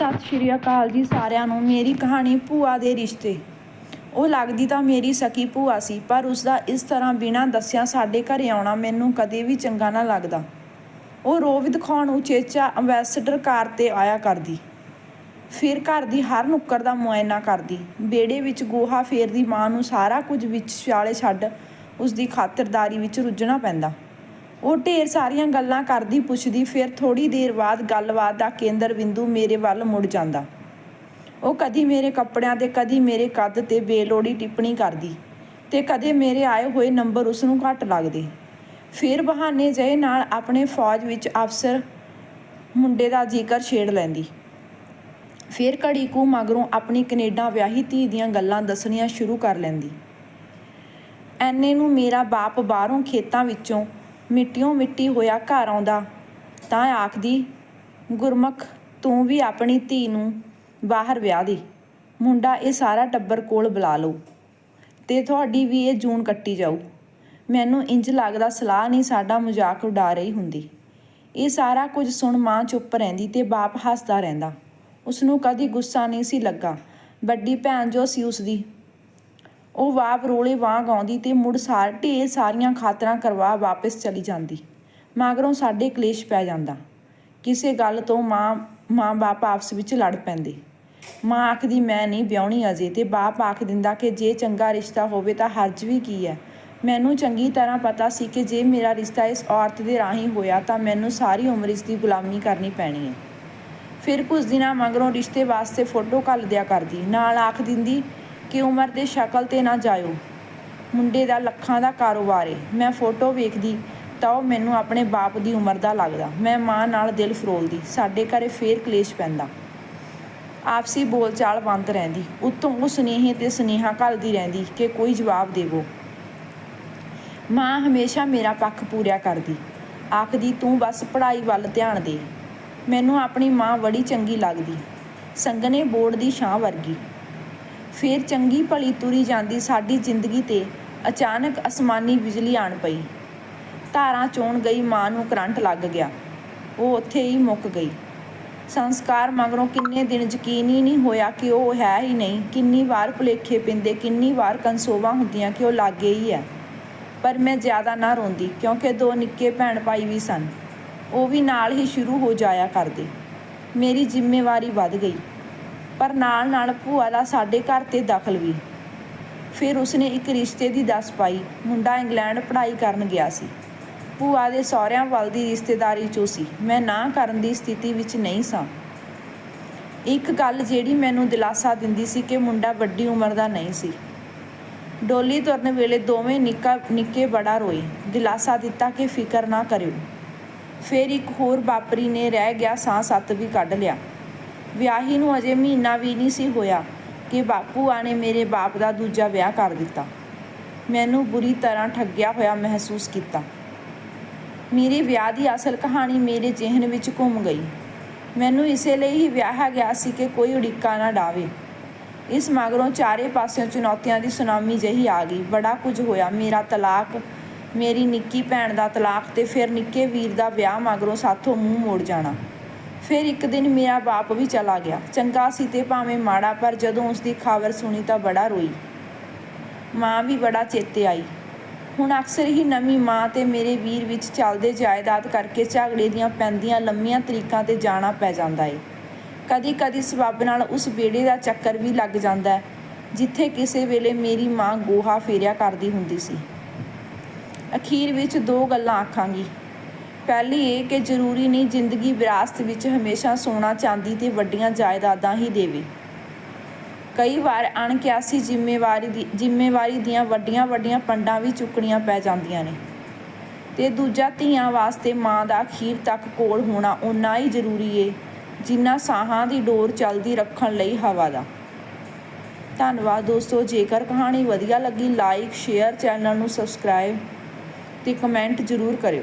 ਸਤਿ ਸ਼੍ਰੀ ਅਕਾਲ ਜੀ ਸਾਰਿਆਂ ਨੂੰ। ਮੇਰੀ ਕਹਾਣੀ ਭੂਆ ਦੇ ਰਿਸ਼ਤੇ। ਉਹ ਲੱਗਦੀ ਤਾਂ ਮੇਰੀ ਸਕੀ ਭੂਆ ਸੀ, ਪਰ ਉਸ ਦਾ ਇਸ ਤਰ੍ਹਾਂ ਬਿਨਾਂ ਦੱਸਿਆ ਸਾਡੇ ਘਰੇ ਆਉਣਾ ਮੈਨੂੰ ਕਦੇ ਵੀ ਚੰਗਾ ਨਾ ਲੱਗਦਾ। ਉਹ ਰੋਵ ਦਿਖਾਉਣ ਉਚੇਚਾ ਅੰਬੈਸਡਰ ਕਾਰ ਤੇ ਆਇਆ ਕਰਦੀ। ਫਿਰ ਘਰ ਦੀ ਹਰ ਨੁੱਕਰ ਦਾ ਮੁਆਇਨਾ ਕਰਦੀ। ਬੇੜੇ ਵਿੱਚ ਗੋਹਾ ਫੇਰਦੀ ਮਾਂ ਨੂੰ ਸਾਰਾ ਕੁਝ ਵਿੱਚ ਛਾਲੇ ਛੱਡ ਉਸ ਦੀ ਖਾਤਰਦਾਰੀ ਵਿੱਚ ਰੁੱਝਣਾ ਪੈਂਦਾ। ਉਹ ਢੇਰ ਸਾਰੀਆਂ ਗੱਲਾਂ ਕਰਦੀ ਪੁੱਛਦੀ, ਫਿਰ ਥੋੜੀ ਦੇਰ ਬਾਅਦ ਗੱਲਬਾਤ ਦਾ ਕੇਂਦਰ ਬਿੰਦੂ ਮੇਰੇ ਵੱਲ ਮੁੜ ਜਾਂਦਾ। ਉਹ ਕਦੀ ਮੇਰੇ ਕੱਪੜਿਆਂ ਤੇ, ਕਦੀ ਮੇਰੇ ਕੱਦ ਤੇ ਬੇਲੋੜੀ ਟਿੱਪਣੀ ਕਰਦੀ ਤੇ ਕਦੇ ਮੇਰੇ ਆਏ ਹੋਏ ਨੰਬਰ ਉਸ ਨੂੰ ਘੱਟ ਲੱਗਦੇ। ਫਿਰ ਬਹਾਨੇ ਜਿਹੇ ਨਾਲ ਆਪਣੇ ਫੌਜ ਵਿੱਚ ਅਫਸਰ ਮੁੰਡੇ ਦਾ ਜ਼ਿਕਰ ਛੇੜ ਲੈਂਦੀ। ਫਿਰ ਘੜੀ ਕੁ ਮਗਰੋਂ ਆਪਣੀ ਕੈਨੇਡਾ ਵਿਆਹੀ ਧੀ ਦੀਆਂ ਗੱਲਾਂ ਦੱਸਣੀਆਂ ਸ਼ੁਰੂ ਕਰ ਲੈਂਦੀ। ਐਨੇ ਨੂੰ ਮੇਰਾ ਬਾਪ ਬਾਹਰੋਂ ਖੇਤਾਂ ਵਿੱਚੋਂ ਮਿੱਟੀਓਂ ਮਿੱਟੀ ਹੋਇਆ ਘਰ ਆਉਂਦਾ। ਤਾਂ ਆਖਦੀ, ਗੁਰਮੁਖ, ਤੂੰ ਵੀ ਆਪਣੀ ਧੀ ਨੂੰ ਬਾਹਰ ਵਿਆਹ ਦੇ। ਮੁੰਡਾ ਇਹ ਸਾਰਾ ਟੱਬਰ ਕੋਲ ਬੁਲਾ ਲਓ। ਤੇ ਤੁਹਾਡੀ ਵੀ ਇਹ ਜੂਨ ਕੱਟੀ ਜਾਊ। ਮੈਨੂੰ ਇੰਜ ਲੱਗਦਾ ਸਲਾਹ ਨਹੀਂ ਸਾਡਾ ਮਜ਼ਾਕ ਉਡਾ ਰਹੀ ਹੁੰਦੀ। ਇਹ ਸਾਰਾ ਕੁਝ ਸੁਣ ਮਾਂ ਚੁੱਪ ਰਹਿੰਦੀ ਤੇ ਬਾਪ ਹੱਸਦਾ ਰਹਿੰਦਾ। ਉਸ ਨੂੰ ਕਦੀ ਗੁੱਸਾ ਨਹੀਂ ਸੀ ਲੱਗਾ। ਵੱਡੀ ਭੈਣ ਜੋ ਸੀ ਉਸ ਦੀ ਉਹ ਵਾਪ ਰੋਲੇ ਵਾਂਗ ਆਉਂਦੀ ਤੇ ਮੁੜ ਸਾਰ ਢੇਰ ਸਾਰੀਆਂ ਖਾਤਰਾਂ ਕਰਵਾ ਵਾਪਸ ਚਲੀ ਜਾਂਦੀ। ਮਗਰੋਂ ਸਾਡੇ ਕਲੇਸ਼ ਪੈ ਜਾਂਦਾ। ਕਿਸੇ ਗੱਲ ਤੋਂ ਮਾਂ ਮਾਂ ਬਾਪ ਆਪਸ ਵਿੱਚ ਲੜ ਪੈਂਦੇ। ਮਾਂ ਆਖਦੀ, ਮੈਂ ਨਹੀਂ ਵਿਆਹਣੀ ਅਜੇ। ਤੇ ਬਾਪ ਆਖ ਦਿੰਦਾ ਕਿ ਜੇ ਚੰਗਾ ਰਿਸ਼ਤਾ ਹੋਵੇ ਤਾਂ ਹਰਜ ਵੀ ਕੀ ਹੈ? ਮੈਨੂੰ ਚੰਗੀ ਤਰ੍ਹਾਂ ਪਤਾ ਸੀ ਕਿ ਜੇ ਮੇਰਾ ਰਿਸ਼ਤਾ ਇਸ ਔਰਤ ਦੇ ਰਾਹੀਂ ਹੋਇਆ ਤਾਂ ਮੈਨੂੰ ਸਾਰੀ ਉਮਰ ਇਸ ਦੀ ਗੁਲਾਮੀ ਕਰਨੀ ਪੈਣੀ ਹੈ। ਫਿਰ ਕੁਝ ਦਿਨਾਂ ਮਗਰੋਂ ਰਿਸ਼ਤੇ ਵਾਸਤੇ ਫੋਟੋ ਘੱਲ ਦਿਆ ਕਰਦੀ। ਨਾਲ ਆਖ ਦਿੰਦੀ ਕਿ ਉਮਰ ਦੇ ਸ਼ਕਲ ਤੇ ਨਾ ਜਾਇਓ। ਮੁੰਡੇ ਦਾ ਲੱਖਾਂ ਦਾ ਕਾਰੋਬਾਰ ਏ। ਮੈਂ ਫੋਟੋ ਵੇਖਦੀ ਤਾਂ ਉਹ ਮੈਨੂੰ ਆਪਣੇ ਬਾਪ ਦੀ ਉਮਰ ਦਾ ਲੱਗਦਾ। ਮੈਂ ਮਾਂ ਨਾਲ ਦਿਲ ਫਰੋਲਦੀ। ਸਾਡੇ ਘਰੇ ਫੇਰ ਕਲੇਸ਼ ਪੈਂਦਾ। ਆਪਸੀ ਬੋਲਚਾਲ ਬੰਦ ਰਹਿੰਦੀ। ਉੱਤੋਂ ਉਹ ਸੁਨੇਹੇ ਤੇ ਸੁਨੇਹਾ ਘੱਲਦੀ ਰਹਿੰਦੀ ਕਿ ਕੋਈ ਜਵਾਬ ਦੇਵੋ। ਮਾਂ ਹਮੇਸ਼ਾ ਮੇਰਾ ਪੱਖ ਪੂਰਿਆ ਕਰਦੀ। ਆਖਦੀ, ਤੂੰ ਬਸ ਪੜ੍ਹਾਈ ਵੱਲ ਧਿਆਨ ਦੇ। ਮੈਨੂੰ ਆਪਣੀ ਮਾਂ ਬੜੀ ਚੰਗੀ ਲੱਗਦੀ। ਸੰਗਨੇ ਬੋਰਡ ਦੀ ਛਾਂ ਵਰਗੀ। ਫਿਰ ਚੰਗੀ ਭਲੀ ਤੁਰੀ ਜਾਂਦੀ ਸਾਡੀ ਜ਼ਿੰਦਗੀ ਤੇ ਅਚਾਨਕ ਅਸਮਾਨੀ ਬਿਜਲੀ ਆਣ ਪਈ। ਧਾਰਾਂ ਚੋਣ ਗਈ, ਮਾਂ ਨੂੰ ਕਰੰਟ ਲੱਗ ਗਿਆ। ਉਹ ਉੱਥੇ ਹੀ ਮੁੱਕ ਗਈ। ਸੰਸਕਾਰ ਮਗਰੋਂ ਕਿੰਨੇ ਦਿਨ ਯਕੀਨ ਹੀ ਨਹੀਂ ਹੋਇਆ ਕਿ ਉਹ ਹੈ ਹੀ ਨਹੀਂ। ਕਿੰਨੀ ਵਾਰ ਭੁਲੇਖੇ ਪਿੰਦੇ, ਕਿੰਨੀ ਵਾਰ ਕੰਸੋਵਾਂ ਹੁੰਦੀਆਂ ਕਿ ਉਹ ਲਾਗੇ ਹੀ ਹੈ। ਪਰ ਮੈਂ ਜ਼ਿਆਦਾ ਨਾ ਰੋਂਦੀ, ਕਿਉਂਕਿ ਦੋ ਨਿੱਕੇ ਭੈਣ ਭਾਈ ਵੀ ਸਨ। ਉਹ ਵੀ ਨਾਲ ਹੀ ਸ਼ੁਰੂ ਹੋ ਜਾਇਆ ਕਰਦੇ। ਮੇਰੀ ਜ਼ਿੰਮੇਵਾਰੀ ਵੱਧ ਗਈ। ਪਰ ਨਾਲ ਨਾਲ ਭੂਆ ਦਾ ਸਾਡੇ ਘਰ ਤੇ ਦਖਲ ਵੀ। ਫਿਰ ਉਸਨੇ ਇੱਕ ਰਿਸ਼ਤੇ ਦੀ ਦੱਸ ਪਾਈ। ਮੁੰਡਾ ਇੰਗਲੈਂਡ ਪੜ੍ਹਾਈ ਕਰਨ ਗਿਆ ਸੀ। ਭੂਆ ਦੇ ਸਹੁਰਿਆਂ ਵੱਲ ਦੀ ਰਿਸ਼ਤੇਦਾਰੀ ਚੋਂ ਸੀ। ਮੈਂ ਨਾ ਕਰਨ ਦੀ ਸਥਿਤੀ ਵਿੱਚ ਨਹੀਂ ਸਾਂ। ਇੱਕ ਗੱਲ ਜਿਹੜੀ ਮੈਨੂੰ ਦਿਲਾਸਾ ਦਿੰਦੀ ਸੀ ਕਿ ਮੁੰਡਾ ਵੱਡੀ ਉਮਰ ਦਾ ਨਹੀਂ ਸੀ। ਡੋਲੀ ਤੁਰਨ ਵੇਲੇ ਦੋਵੇਂ ਨਿੱਕਾ, ਨਿੱਕੇ ਬੜਾ ਰੋਏ। ਦਿਲਾਸਾ ਦਿੱਤਾ ਕਿ ਫਿਕਰ ਨਾ ਕਰਿਓ। ਫਿਰ ਇੱਕ ਹੋਰ ਬਾਪਰੀ ਨੇ ਰਹਿ ਗਿਆ ਸਾਹ ਸੱਤ ਵੀ ਕੱਢ ਲਿਆ। ਵਿਆਹੀ ਨੂੰ ਅਜੇ ਮਹੀਨਾ ਵੀ ਨਹੀਂ ਸੀ ਹੋਇਆ ਕਿ ਬਾਪੂ ਆ ਨੇ ਮੇਰੇ ਬਾਪ ਦਾ ਦੂਜਾ ਵਿਆਹ ਕਰ ਦਿੱਤਾ। ਮੈਨੂੰ ਬੁਰੀ ਤਰ੍ਹਾਂ ਠੱਗਿਆ ਹੋਇਆ ਮਹਿਸੂਸ ਕੀਤਾ। ਮੇਰੇ ਵਿਆਹ ਦੀ ਅਸਲ ਕਹਾਣੀ ਮੇਰੇ ਜ਼ਿਹਨ ਵਿੱਚ ਘੁੰਮ ਗਈ। ਮੈਨੂੰ ਇਸੇ ਲਈ ਹੀ ਵਿਆਹਿਆ ਗਿਆ ਸੀ ਕਿ ਕੋਈ ਉਡੀਕਾ ਨਾ ਡਾਵੇ। ਇਸ ਮਗਰੋਂ ਚਾਰੇ ਪਾਸਿਓਂ ਚੁਣੌਤੀਆਂ ਦੀ ਸੁਨਾਮੀ ਜਹੀ ਆ ਗਈ। ਬੜਾ ਕੁਝ ਹੋਇਆ। ਮੇਰਾ ਤਲਾਕ, ਮੇਰੀ ਨਿੱਕੀ ਭੈਣ ਦਾ ਤਲਾਕ ਤੇ ਫਿਰ ਨਿੱਕੇ ਵੀਰ ਦਾ ਵਿਆਹ ਮਗਰੋਂ ਸਾਥੋਂ ਮੂੰਹ ਮੋੜ ਜਾਣਾ। ਫਿਰ ਇੱਕ ਦਿਨ ਮੇਰਾ ਬਾਪ ਵੀ ਚਲਾ ਗਿਆ। ਚੰਗਾ ਸੀ ਤੇ ਭਾਵੇਂ ਮਾੜਾ, ਪਰ ਜਦੋਂ ਉਸ ਦੀ ਖਬਰ ਸੁਣੀ ਤਾਂ ਬੜਾ ਰੋਈ। ਮਾਂ ਵੀ ਬੜਾ ਚੇਤੇ ਆਈ। ਹੁਣ ਅਕਸਰ ਹੀ ਨਵੀਂ ਮਾਂ ਤੇ ਮੇਰੇ ਵੀਰ ਵਿੱਚ ਚੱਲਦੇ ਜਾਇਦਾਦ ਕਰਕੇ ਝਗੜੇ ਦੀਆਂ ਪੈਂਦੀਆਂ ਲੰਮੀਆਂ ਤਰੀਕਾਂ ਤੇ ਜਾਣਾ ਪੈ ਜਾਂਦਾ ਏ। ਕਦੀ ਕਦੀ ਸਬੱਬ ਨਾਲ ਉਸ ਬੇੜੇ ਦਾ ਚੱਕਰ ਵੀ ਲੱਗ ਜਾਂਦਾ ਹੈ, ਜਿੱਥੇ ਕਿਸੇ ਵੇਲੇ ਮੇਰੀ ਮਾਂ ਗੋਹਾ ਫੇਰਿਆ ਕਰਦੀ ਹੁੰਦੀ ਸੀ। ਅਖੀਰ ਵਿੱਚ ਦੋ ਗੱਲਾਂ ਆਖਾਂਗੀ। ਪਹਿਲੀ ਇਹ ਕਿ ਜ਼ਰੂਰੀ ਨਹੀਂ ਜ਼ਿੰਦਗੀ ਵਿਰਾਸਤ ਵਿੱਚ ਹਮੇਸ਼ਾ ਸੋਨਾ, ਚਾਂਦੀ ਤੇ ਵੱਡੀਆਂ ਜਾਇਦਾਦਾਂ ਹੀ ਦੇਵੇ। ਕਈ ਵਾਰ ਅਣਕਿਆਸੀ ਜ਼ਿੰਮੇਵਾਰੀ ਦੀ, ਜ਼ਿੰਮੇਵਾਰੀ ਦੀਆਂ ਵੱਡੀਆਂ ਵੱਡੀਆਂ ਪੰਡਾਂ ਵੀ ਚੁੱਕਣੀਆਂ ਪੈ ਜਾਂਦੀਆਂ ਨੇ। ਤੇ ਦੂਜਾ ਧੀਆਂ ਵਾਸਤੇ ਮਾਂ ਦਾ ਅਖੀਰ ਤੱਕ ਕੋਲ ਹੋਣਾ ਉਨਾ ਹੀ ਜ਼ਰੂਰੀ ਏ, ਜਿੰਨਾ ਸਾਹਾਂ ਦੀ ਡੋਰ ਚੱਲਦੀ ਰੱਖਣ ਲਈ ਹਵਾ ਦਾ। ਧੰਨਵਾਦ ਦੋਸਤੋ, ਜੇਕਰ ਕਹਾਣੀ ਵਧੀਆ ਲੱਗੀ ਲਾਈਕ ਸ਼ੇਅਰ ਚੈਨਲ ਨੂੰ ਸਬਸਕ੍ਰਾਈਬ ਤੇ ਕਮੈਂਟ ਜ਼ਰੂਰ ਕਰਿਓ।